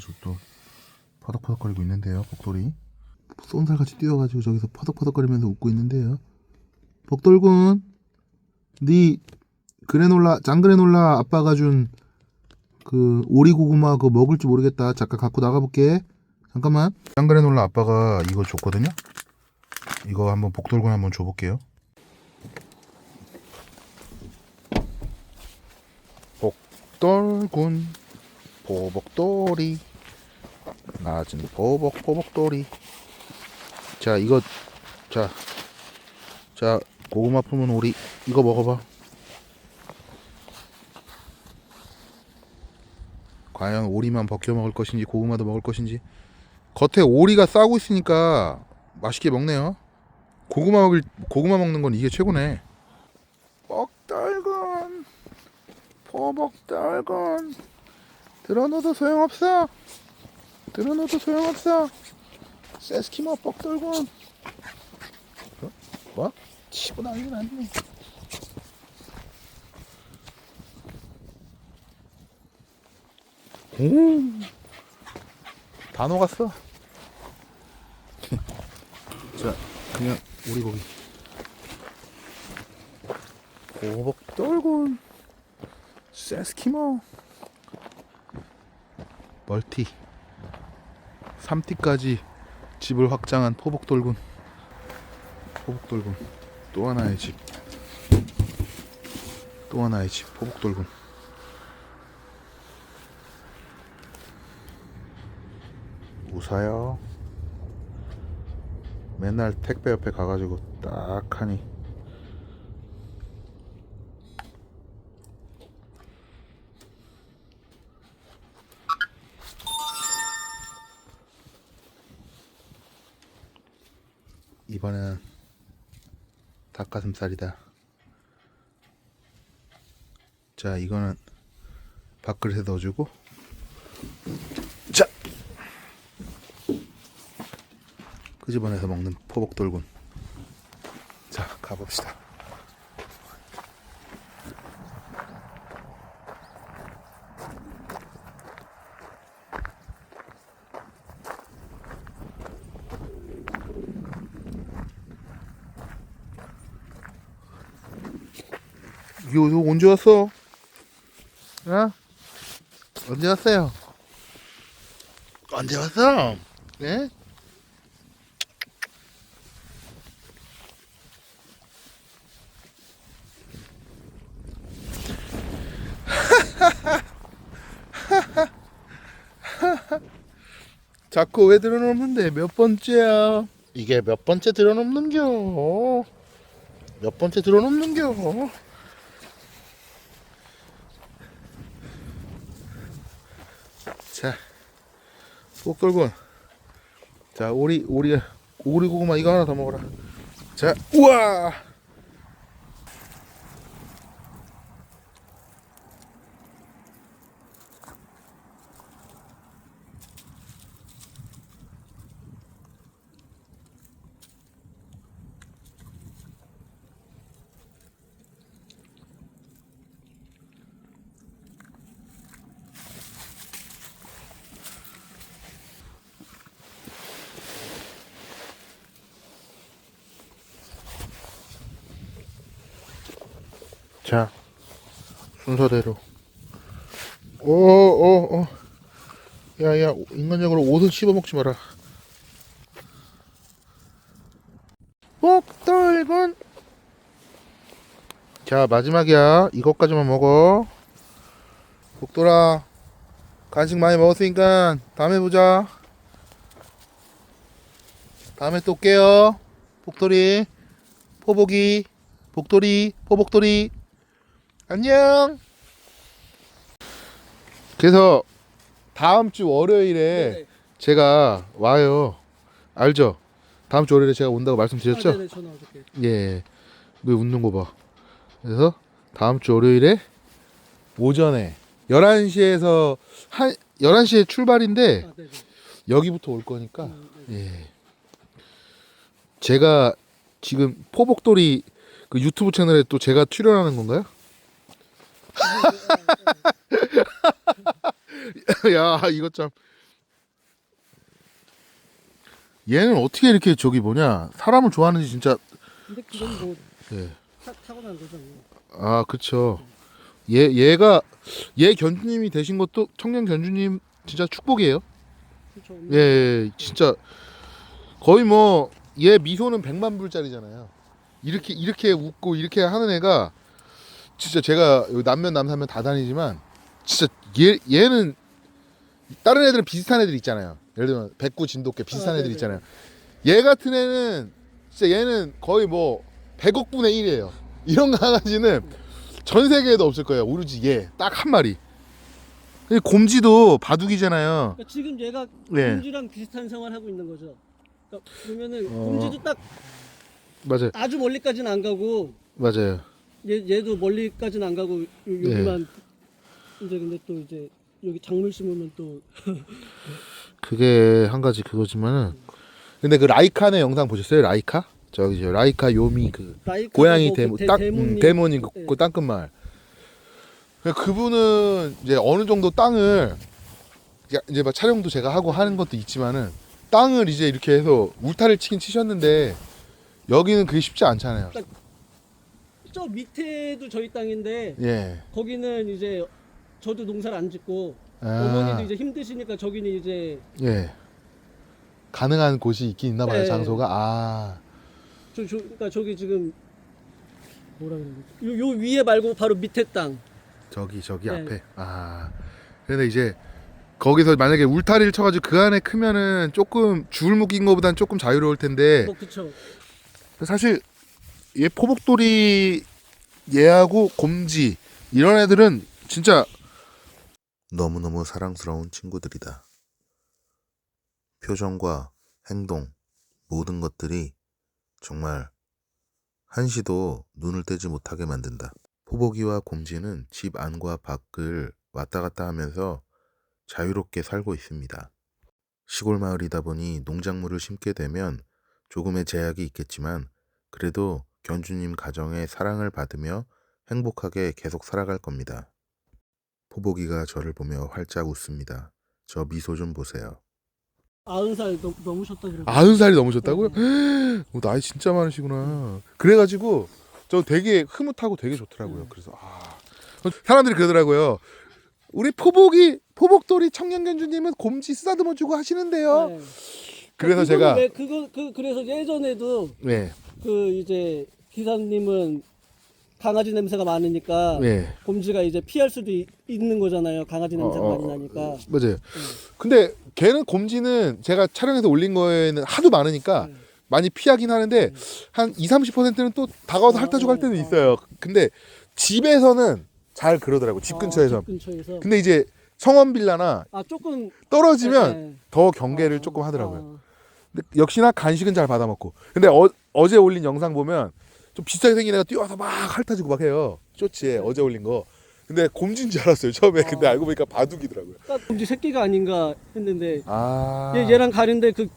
아주 또 퍼덕퍼덕거리고 있는데요 복돌이. 쏜살같이 뛰어가지고 저기서 퍼덕퍼덕거리면서 웃고 있는데요. 복돌군 네 그래놀라 짱그래놀라 아빠가 준 그 오리고구마 그거 먹을지 모르겠다. 잠깐 갖고 나가볼게. 잠깐만. 짱그래놀라 아빠가 이거 줬거든요? 이거 한번 복돌군 한번 줘볼게요. 복돌군 보복돌이 낮은 보복 보복돌이. 자 이거 자 자 고구마 품은 오리. 이거 먹어봐. 과연 오리만 벗겨 먹을 것인지 고구마도 먹을 것인지. 겉에 오리가 싸고 있으니까 맛있게 먹네요. 고구마 먹을 고구마 먹는 건 이게 최고네. 뻑떨건. 포복떨건. 들어놓어도 소용없어 들어놓어도 소용없어 세스키마 뻑떨건 어? 뭐? 치고 난리는 아니네 오, 다 녹았어. 자, 그냥 오리고기. 고복돌군, 세스키모, 멀티, 3티까지 집을 확장한 포복돌군. 포복돌군, 또 하나의 집. 또 하나의 집, 포복돌군. 웃어요. 맨날 택배 옆에 가가지고 딱 하니 이번엔 닭가슴살이다. 자, 이거는 밥그릇에 넣어주고 자, 끄집어내서 먹는 포복돌군. 자, 가봅시다. 이거, 이거 언제 왔어? 어? 언제 왔어요? 언제 왔어? 예? 자꾸 왜 들어놓는데 몇 번째야? 이게 몇 번째 들어놓는겨? 몇 번째 들어놓는겨? 자, 꼭돌군. 자, 오리 오리 오리 고구마 이거 하나 더 먹어라. 자, 우와. 자, 순서대로. 오, 오, 오. 야, 야, 인간적으로 옷은 씹어 먹지 마라. 꼭돌군. 자, 마지막이야. 이것까지만 먹어. 복돌아, 간식 많이 먹었으니까 다음에 보자. 다음에 또 올게요. 복돌이, 포복이, 복돌이, 포복돌이. 안녕. 그래서 다음 주 월요일에 네네. 제가 와요. 알죠? 다음 주 월요일에 제가 온다고 말씀드렸죠? 아, 네네 전화 어저께. 예. 왜 웃는 거 봐. 그래서 다음 주 월요일에 오전에 11시에서 한 11시에 출발인데 아, 네네. 여기부터 올 거니까 음, 네. 예. 제가 지금 포복돌이 그 유튜브 채널에 또 제가 출연하는 건가요? 야, 이거 참 얘는 어떻게 이렇게 저기 뭐냐 사람을 좋아하는지 진짜 근데 그건 뭐 예. 타, 타고난 거죠. 뭐. 아 그쵸 얘 얘가 얘 견주님이 되신 것도 청년 견주님 진짜 축복이에요 그렇죠. 예, 예 진짜 거의 뭐 얘 미소는 100만 불짜리잖아요 이렇게 이렇게 웃고 이렇게 하는 애가 진짜 제가 여기 남면 남사면 다 다니지만 진짜 얘 얘는 다른 애들은 비슷한 애들 있잖아요 예를 들면 백구 진돗개 비슷한 아, 애들 네네. 있잖아요 얘 같은 애는 진짜 얘는 거의 뭐 100억 분의 1이에요 이런 강아지는 전 세계에도 없을 거예요 오로지 얘 딱 한 마리 근데 곰지도 바둑이잖아요 그러니까 지금 얘가 네. 곰지랑 비슷한 생활 하고 있는 거죠. 그러니까 보면은 어. 곰지도 딱 맞아요 아주 멀리까지는 안 가고 맞아요 얘 얘도 멀리까지는 안 가고 요, 네. 여기만 이제 근데 또 이제 여기 작물 심으면 또 그게 한 가지 그거지만은 근데 그 라이카네 영상 보셨어요? 라이카? 저기 저 라이카 요미 그 라이카 고양이 뭐 데모 대- 딱 데모님. 음, 데모님 그, 네. 그 땅끝말 그분은 이제 어느 정도 땅을 이제- 이제 막 촬영도 제가 하고 하는 것도 있지만은 땅을 이제 이렇게 해서 울타리를 치긴 치셨는데 여기는 그게 쉽지 않잖아요. 저 밑에도 저희 땅인데 예. 거기는 이제 저도 농사를 안 짓고 아, 어머니도 이제 힘드시니까 저기는 이제 예. 가능한 곳이 있긴 있나 봐요, 네. 장소가. 아. 저, 저 그러니까 저기 지금 뭐라 되지? 요, 요 위에 말고 바로 밑에 땅. 저기 저기 네. 앞에 아 근데 이제 거기서 만약에 울타리를 쳐 가지고 그 안에 크면은 조금 줄 묶인 거보단 조금 자유로울 텐데 뭐 그쵸. 사실 얘 포복돌이 얘하고 곰지 이런 애들은 진짜 너무너무 사랑스러운 친구들이다 표정과 행동 모든 것들이 정말 한시도 눈을 떼지 못하게 만든다 포복이와 곰지는 집 안과 밖을 왔다 갔다 하면서 자유롭게 살고 있습니다. 시골 마을이다 보니 농작물을 심게 되면 조금의 제약이 있겠지만 그래도 견주님 가정의 사랑을 받으며 행복하게 계속 살아갈 겁니다. 포복이가 저를 보며 활짝 웃습니다. 저 미소 좀 보세요. 아흔 살 넘, 넘으셨다 그러고. 아흔 살이 넘으셨다고요? 오, 나이 진짜 많으시구나. 그래가지고 저 되게 흐뭇하고 되게 좋더라고요. 음. 그래서 아 사람들이 그러더라고요. 우리 포복이 포복돌이 청년견주님은 곰지 쓰다듬어 주고 하시는데요. 네. 그래서 그거는 제가 왜 그거 그 그래서 예전에도 네, 그 이제 기사님은 강아지 냄새가 많으니까 네, 곰지가 이제 피할 수도 있, 는 거잖아요. 강아지 냄새가 어, 어, 많이 나니까. 맞아요. 근데 걔는 곰지는 제가 촬영해서 올린 거에는 하도 많으니까 네. 많이 피하긴 하는데 한 2, 30%는 또 다가와서 핥아주고 할 때는 어, 있어요. 근데 집에서는 잘 그러더라고. 집 어, 근처에서. 집 근처에서. 근데 이제 성원 빌라나 아 조금 떨어지면 네, 네. 더 경계를 어, 조금 하더라고요. 어. 근데 역시나 간식은 잘 받아 먹고. 근데 어, 어제 올린 영상 보면 좀 비슷하게 생긴 애가 뛰어와서 막 핥아주고 막 해요. 쇼츠에 어제 올린 거. 근데 곰진 줄 알았어요 처음에. 근데 어. 알고 보니까 바둑이더라고요. 딱 곰지 새끼가 아닌가 했는데 아. 얘, 얘랑 가는데 그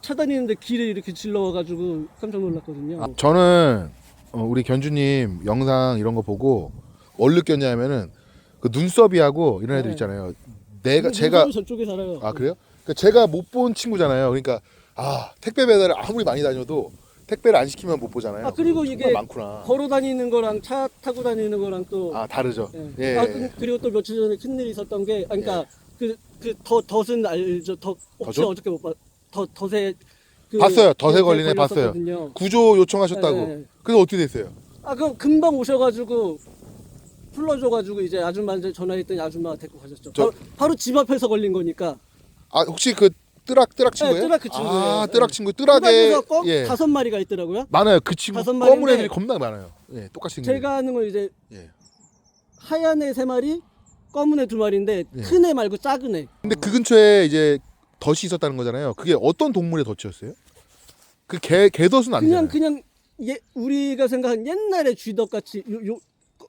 차다니는데 길에 이렇게 질러와가지고 깜짝 놀랐거든요. 아, 저는 어, 우리 견주님 영상 이런 거 보고 뭘 느꼈냐면은 그 눈썹이하고 이런 애들 네. 있잖아요. 내가 제가 저쪽에 살아요. 아 그래요? 그러니까 제가 못 본 친구잖아요. 그러니까 아 택배 배달을 아무리 많이 다녀도 택배를 안 시키면 못 보잖아요. 아, 그리고 이게 많구나. 걸어 다니는 거랑 차 타고 다니는 거랑 또 아 다르죠. 예. 예. 아, 그- 그리고 또 며칠 전에 큰일이 있었던 게 아, 그러니까 그 그 더 덫은 알죠. 더 혹시? 어저께 못 봐. 더 덫에 그 봤어요. 덫에 걸린 애 봤어요. 걸렸었거든요. 구조 요청하셨다고. 예, 예. 그래서 어떻게 됐어요? 아 그럼 금방 오셔가지고 불러줘가지고 이제 아줌마한테 전화했더니 아줌마가 데리고 가셨죠. 저- 바로, 바로 집 앞에서 걸린 거니까. 아 혹시 그 뜨락 뜨락 친구예요? 뜨락 그 친구예요. 아 예. 뜨락 친구 뜨락에 뜨락에서 껌 예 다섯 마리가 있더라고요. 많아요. 그 친구 다섯 검은 마리인데 애들이 겁나 많아요. 예 똑같이 생긴. 제가 하는 건 이제 예. 하얀 애 세 마리, 검은 애 두 마리인데 예. 큰 애 말고 작은 애. 근데 그 근처에 이제 덫이 있었다는 거잖아요. 그게 어떤 동물의 덫이었어요? 그 개 개덫은 아니잖아요. 그냥 그냥 예, 우리가 생각한 옛날에 쥐덫 같이 요 요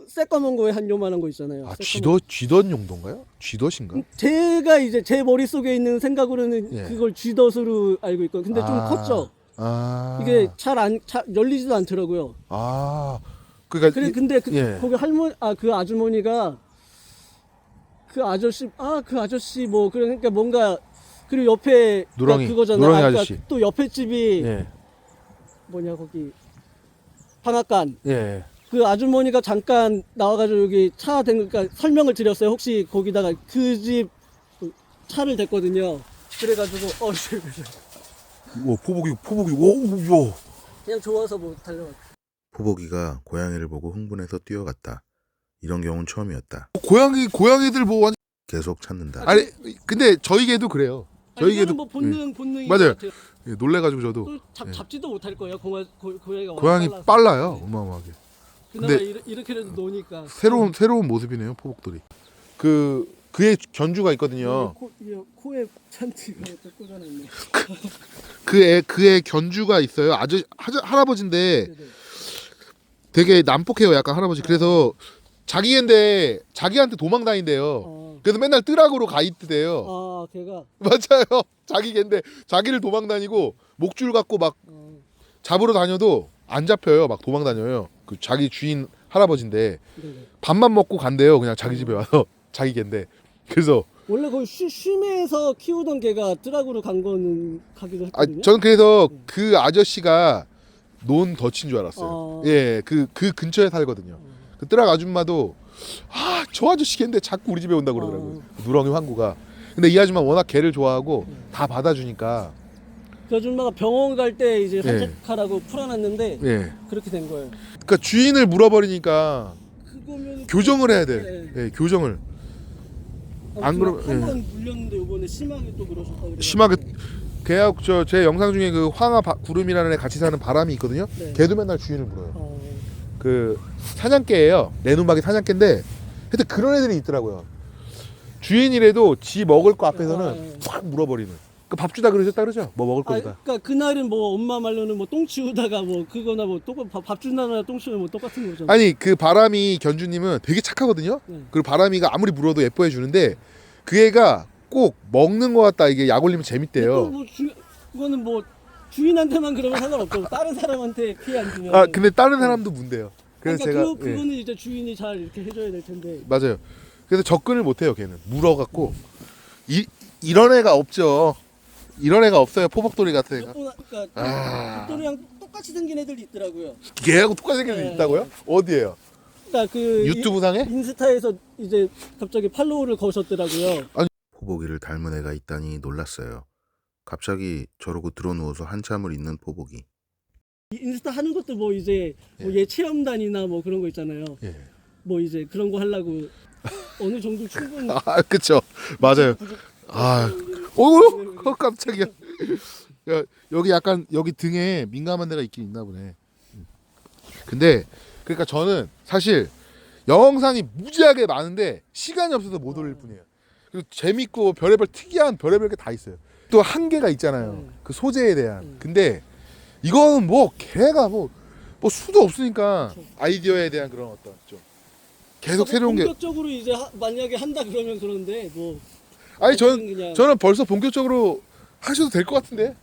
새까만 거에 한 요만한 거 있잖아요. 아 쥐덫 쥐덫 용도인가요? 쥐덫인가? 음, 제가 이제 제 머릿속에 있는 생각으로는 예. 그걸 쥐덫으로 알고 있고 근데 좀 아, 컸죠. 아 이게 잘 안 열리지도 않더라고요. 아 그러니까 그래 이- 근데 그, 예. 거기 할머니 아 그 아주머니가 그 아저씨 아 그 아저씨 뭐 그러니까 뭔가 그리고 옆에 누렁이, 그러니까 그거잖아. 누렁이 아까 아저씨. 또 옆에 집이 예. 뭐냐 거기 방앗간. 예. 그 아주머니가 잠깐 나와가지고 여기 차 된, 그러니까 설명을 드렸어요. 혹시 거기다가 그 집 차를 댔거든요. 그래가지고 어 오, 포복이 포복이 오, 오. 그냥 좋아서 뭐 달려왔. 포복이가 고양이를 보고 흥분해서 뛰어갔다. 이런 경우는 처음이었다. 고양이 고양이들 뭐 완... 계속 찾는다. 아니 근데 저희 개도 그래요. 저희 개도 뭐 본능 본능이 맞아요. 예, 놀래가지고 저도 또 잡, 예. 잡지도 못할 거예요. 고마, 고, 고양이가 워낙 고양이 빨라서. 빨라요, 어마어마하게. 그나마 근데- 이렇- 이렇게라도 노니까 새로운 새로운 모습이네요, 포복돌이. 그 그의 견주가 있거든요. 코, 이 코에 찬티가 또 꽂아놨네. 그의 그의 견주가 있어요. 아저 하저, 할아버지인데 네네. 되게 난폭해요, 약간 할아버지. 그래서 자기 개인데 자기한테 도망 다닌대요. 어, 그래서 맨날 뜨락으로 가 있대요. 아 걔가 맞아요. 자기 개인데 자기를 도망 다니고 목줄 갖고 막 어, 잡으러 다녀도 안 잡혀요. 막 도망 다녀요. 그 자기 주인 할아버지인데 네네. 밥만 먹고 간대요. 그냥 자기 집에 와서 자기 개인데. 그래서 원래 거기 쉬, 쉼에서 키우던 개가 뜨락으로 간 거는 가기도 아 했거든요. 저는 그래서 그 아저씨가 논 덫인 줄 알았어요. 어. 예, 그 그 근처에 살거든요. 어. 그 뜨락 아줌마도 아 저 아저씨 개인데 자꾸 우리 집에 온다 그러더라고요. 어. 누렁이 황구가. 근데 이 아줌마 워낙 개를 좋아하고 다 받아주니까 그 아줌마가 병원 갈 때 이제 예. 산책하라고 풀어놨는데 예. 그렇게 된 거예요. 그러니까 주인을 물어버리니까 그거면 교정을 해야 돼. 예, 교정을 안 그러면- 예. 한번 물렸는데 이번에 심하게 또 그러셨다 그래요. 심하게 걔하고 저제 영상 중에 그 황하 바- 구름이라는 애 같이 사는 바람이 있거든요. 네. 걔도 맨날 주인을 물어요. 어, 그 사냥개예요. 내눈박이 사냥개인데 하여튼 그런 애들이 있더라고요. 주인이라도 지 먹을 거 아, 앞에서는 예. 확 물어버리는. 그밥 주다 그러셨다 그러죠? 뭐 먹을 아, 거다. 그러니까 그날은 뭐 엄마 말로는 뭐 똥 치우다가 뭐 그거나 뭐 똑같 밥, 밥 준다거나 똥 치우면 뭐 똑같은 거죠. 아니 그 바람이 견주님은 되게 착하거든요. 네. 그리고 바람이가 아무리 물어도 예뻐해 주는데 그 애가 꼭 먹는 거 같다 이게 약 올리면 또 재밌대요. 뭐 주, 그거는 뭐 주인한테만 그러면 상관없고 다른 사람한테 피해 안 주면. 아 근데 다른 사람도 문대요. 그래서 그러니까 제가 그, 예. 그거는 이제 주인이 잘 이렇게 해줘야 될 텐데. 맞아요. 그래서 접근을 못 해요, 걔는. 물어갖고 이 이런 애가 없죠. 이런 애가 없어요. 포복돌이 같은 애가. 몇 번, 그러니까 아. 똑같이 생긴 애들이 있더라고요. 걔하고 똑같이 생긴 애 네. 있다고요? 어디에요? 그러니까 그 유튜브 상에? 인- 인스타에서 이제 갑자기 팔로우를 거셨더라고요. 포복이를 닮은 애가 있다니 놀랐어요. 갑자기 저러고 들어누워서 한참을 있는 포복이. 이 인스타 하는 것도 뭐 이제 뭐 예. 얘 체험단이나 뭐 그런 거 있잖아요. 예. 뭐 이제 그런 거 하려고 어느 정도 충분 아, 그쵸. 맞아요. 아, 어우, 어, 깜짝이야. 야, 여기 약간 여기 등에 민감한 데가 있긴 있나 보네. 음. 근데 그러니까 저는 사실 영상이 무지하게 많은데 시간이 없어서 못 올릴 뿐이에요. 그리고 재밌고 별의별 특이한 별의별 게 다 있어요. 또 한계가 있잖아요. 음. 그 소재에 대한. 음. 근데 이거는 뭐 걔가 뭐, 뭐 수도 없으니까. 아이디어에 대한 그런 어떤 좀 계속 뭐 새로운 게 본격적으로 이제 하- 만약에 한다 그러면 그런데 뭐 아니 저는 그냥 저는 벌써 본격적으로 하셔도 될 것 같은데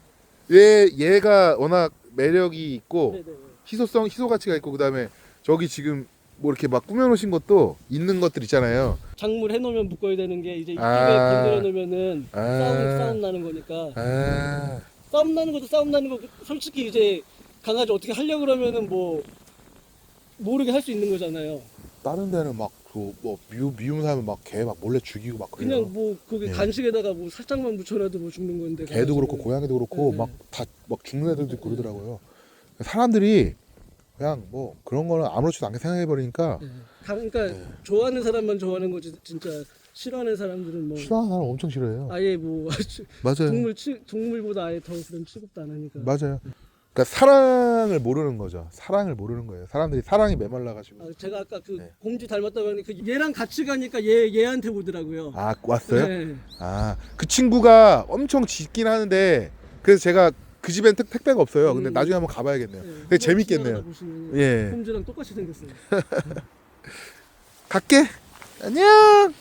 얘 얘가 워낙 매력이 있고 네네. 희소성 희소 가치가 있고 그다음에 저기 지금 뭐 이렇게 막 꾸며놓으신 것도 있는 것들 있잖아요. 작물 해놓으면 묶어야 되는 게 이제 입에 아. 건드려 놓으면은 아. 싸움 싸움 나는 거니까 아, 싸움 나는 것도 싸움 나는 거 솔직히 이제 강아지 어떻게 하려 고 그러면은 뭐 모르게 할 수 있는 거잖아요. 다른 데는 막 그뭐 미움 사면 막개 막 몰래 죽이고 막 그래요. 그냥 뭐 그게 예. 간식에다가 뭐 살짝만 묻혀놔도 뭐 죽는 건데. 개도 그렇고. 고양이도 그렇고 네. 막다막 죽는 애들도 있고 그러더라고요. 사람들이 그냥 뭐 그런 거는 아무렇지도 않게 생각해 버리니까 예. 다- 그러니까 네. 좋아하는 사람만 좋아하는 거지 진짜 싫어하는 사람들은 뭐 싫어하는 사람 엄청 싫어해요. 아예 뭐 맞아요. 동물 치, 동물보다 아예 더 그런 취급도 안 하니까. 맞아요. 그러니까 사랑을 모르는 거죠. 사랑을 모르는 거예요. 사람들이 사랑이 메말라가지고. 아, 제가 아까 그 네. 곰지 닮았다고 하는데 그 얘랑 같이 가니까 얘 얘한테 오더라고요. 아 왔어요? 네. 아그 친구가 엄청 짖긴 하는데 그래서 제가 그 집엔 택, 택배가 없어요. 근데 음. 나중에 한번 가봐야겠네요. 네. 되게 재밌겠네요. 보시면 예. 곰지랑 똑같이 생겼어요. 갈게. 안녕.